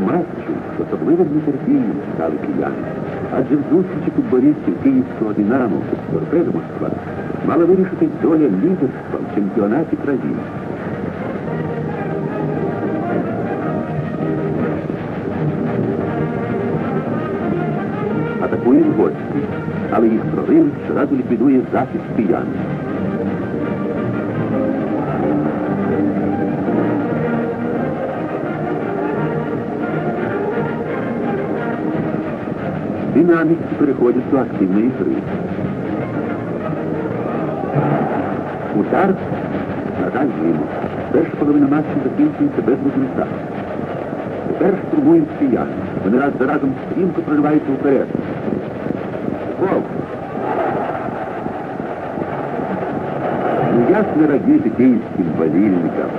матчу з особливим нетерпінням чекали кияни. Адже в зустрічі футболістів київського «Динамо» з торпедо Москва мала вирішити доля лідерства в чемпіонаті країни. Атакують гості, але їх прорив щоразу ліквідує захист киян. Динаміки переходять до активної гри. Удар на мимо. Перша половина матчу закінчується без результату. Тепер штурмують кияни. Вони раз за разом стрімко прориваються вперед. Гол! Ну як не радіти київським болільникам?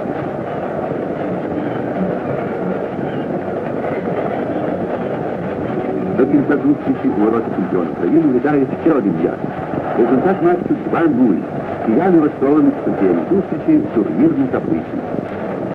До кінця зустрічі у ворота чемпіона країни літає ще один м'яч. Результат матчу 2-0. Кияни влаштовані в суттєвій зустрічі в турнірній таблицю.